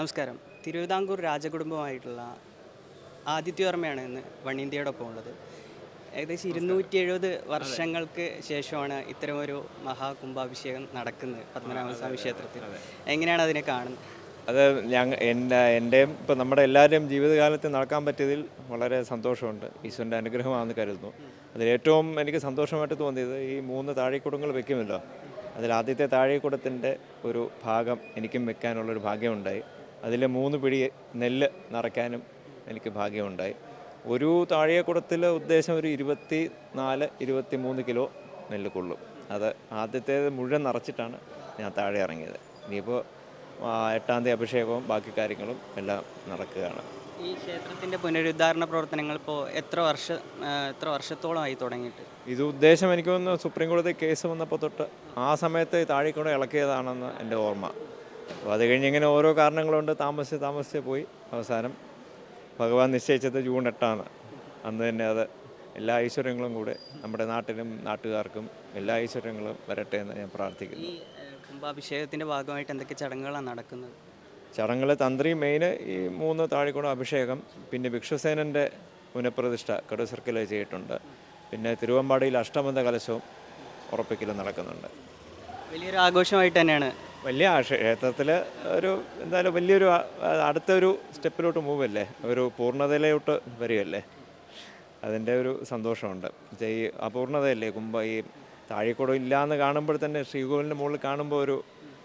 നമസ്കാരം. തിരുവിതാംകൂർ രാജകുടുംബമായിട്ടുള്ള ആദിത്യവർമ്മയാണ് ഇന്ന് വണ്ണിന്ത്യയോടൊപ്പം ഉള്ളത്. ഏകദേശം ഇരുന്നൂറ്റി എഴുപത് വർഷങ്ങൾക്ക് ശേഷമാണ് ഇത്തരമൊരു മഹാകുംഭാഭിഷേകം നടക്കുന്നത് പത്മനാഭസ്വാമി ക്ഷേത്രത്തിൽ. എങ്ങനെയാണ് അതിനെ കാണുന്നത്? അത് ഞങ്ങൾ എന്റെ എന്റെയും ഇപ്പം നമ്മുടെ എല്ലാവരുടെയും ജീവിതകാലത്ത് നടക്കാൻ പറ്റിയതിൽ വളരെ സന്തോഷമുണ്ട്. ഈശ്വരന്റെ അനുഗ്രഹമാണെന്ന് കരുതുന്നു. അതിലേറ്റവും എനിക്ക് സന്തോഷമായിട്ട് തോന്നിയത് ഈ മൂന്ന് താഴെക്കുടങ്ങൾ വെക്കുമല്ലോ. അതിൽ ആദ്യത്തെ താഴെക്കുടത്തിന്റെ ഒരു ഭാഗം എനിക്കും വെക്കാനുള്ളൊരു ഭാഗ്യമുണ്ടായി. അതിൽ മൂന്ന് പിടി നെല്ല് നിറയ്ക്കാനും എനിക്ക് ഭാഗ്യമുണ്ടായി. ഒരു താഴെക്കുടത്തിൽ ഉദ്ദേശം ഒരു ഇരുപത്തി നാല് ഇരുപത്തി മൂന്ന് കിലോ നെല്ല് കൊള്ളും. അത് ആദ്യത്തേത് മുഴുവൻ നിറച്ചിട്ടാണ് ഞാൻ താഴെ ഇറങ്ങിയത്. ഇനിയിപ്പോൾ എട്ടാം തീയതി അഭിഷേകവും ബാക്കി കാര്യങ്ങളും എല്ലാം നടക്കുകയാണ്. ഈ ക്ഷേത്രത്തിന്റെ പുനരുദ്ധാരണ പ്രവർത്തനങ്ങൾ ഇപ്പോൾ എത്ര വർഷ എത്ര വർഷത്തോളമായി തുടങ്ങിയിട്ട്? ഇത് ഉദ്ദേശം എനിക്ക് തോന്നുന്നു സുപ്രീം കോടതി കേസ് വന്നപ്പോൾ തൊട്ട് ആ സമയത്ത് താഴെക്കൂടെ ഇളക്കിയതാണെന്ന് എന്റെ ഓർമ്മ. അപ്പോൾ അത് കഴിഞ്ഞ് ഇങ്ങനെ ഓരോ കാരണങ്ങളുണ്ട്. താമസിച്ച് താമസിച്ച് പോയി. അവസാനം ഭഗവാൻ നിശ്ചയിച്ചത് ജൂൺ എട്ടാണ്. അന്ന് തന്നെ അത് എല്ലാ ഐശ്വര്യങ്ങളും കൂടെ നമ്മുടെ നാട്ടിലും നാട്ടുകാർക്കും എല്ലാ ഐശ്വര്യങ്ങളും വരട്ടെ എന്ന് ഞാൻ പ്രാർത്ഥിക്കുന്നു. ഈ കുംഭാഭിഷേകത്തിന്റെ ഭാഗമായിട്ട് എന്തൊക്കെ ചടങ്ങുകളാണ് നടക്കുന്നത്? ചടങ്ങുകൾ തന്ത്രി മെയിൻ ഈ മൂന്ന് താഴിക്കുളം അഭിഷേകം പിന്നെ ഭിക്ഷുസേനന്റെ പുനഃപ്രതിഷ്ഠ കടു സർക്കിൾ ചെയ്തിട്ടുണ്ട്. പിന്നെ തിരുവമ്പാടിയിൽ അഷ്ടമന്ത കലശവും ഉറപ്പിക്കലും നടക്കുന്നുണ്ട്. വലിയൊരു ആഘോഷമായിട്ട് തന്നെയാണ് വലിയ ക്ഷേത്രത്തിൽ ഒരു എന്തായാലും വലിയൊരു അടുത്തൊരു സ്റ്റെപ്പിലോട്ട് മൂവ് അല്ലേ ഒരു പൂർണതയിലോട്ട് വരികയല്ലേ? അതിന്റെ ഒരു സന്തോഷമുണ്ട്. ഈ അപൂർണതയല്ലേ കുമ്പ ഈ താഴേക്കൂടം ഇല്ലയെന്ന് കാണുമ്പോൾ തന്നെ ശ്രീകോവിലിന്റെ മുകളിൽ കാണുമ്പോൾ ഒരു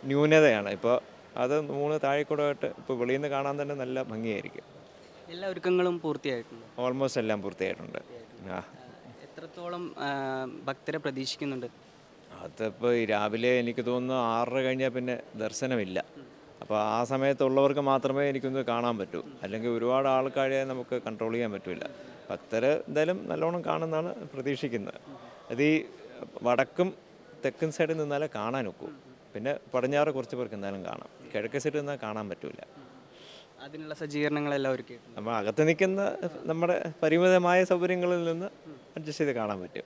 ന്യൂനതയാണ്. ഇപ്പോൾ അത് മൂന്ന് താഴെക്കൂടമായിട്ട് ഇപ്പോൾ വെളിയിൽ നിന്ന് കാണാൻ തന്നെ നല്ല ഭംഗിയായിരിക്കും. എല്ലാ ഒരുക്കങ്ങളും പൂർത്തിയായിട്ടുണ്ട്. ഓൾമോസ്റ്റ് എല്ലാം പൂർത്തിയായിട്ടുണ്ട്. ആ. എത്രത്തോളം ഭക്തരെ പ്രതീക്ഷിക്കുന്നുണ്ട്? അതിപ്പോൾ രാവിലെ എനിക്ക് തോന്നുന്നു ആറര കഴിഞ്ഞാൽ പിന്നെ ദർശനമില്ല. അപ്പോൾ ആ സമയത്തുള്ളവർക്ക് മാത്രമേ എനിക്കൊന്ന് കാണാൻ പറ്റൂ. അല്ലെങ്കിൽ ഒരുപാട് ആൾക്കാരെ നമുക്ക് കൺട്രോൾ ചെയ്യാൻ പറ്റില്ല ഭക്തർ എന്തായാലും നല്ലോണം കാണുന്നതാണ് പ്രതീക്ഷിക്കുന്നത്. അത് ഈ വടക്കും തെക്കൻ സൈഡിൽ നിന്നാലേ കാണാൻ ഒക്കൂ പിന്നെ പടിഞ്ഞാറ് കുറച്ച് പേർക്ക് എന്തായാലും കാണാം. കിഴക്കേ സൈഡിൽ നിന്നാൽ കാണാൻ പറ്റില്ല അതിനുള്ള സജ്ജീകരണങ്ങളെല്ലാം ഒരുക്കി നമ്മൾ അകത്ത് നിൽക്കുന്ന നമ്മുടെ പരിമിതമായ സൗകര്യങ്ങളിൽ നിന്ന് അഡ്ജസ്റ്റ് ചെയ്ത് കാണാൻ പറ്റും.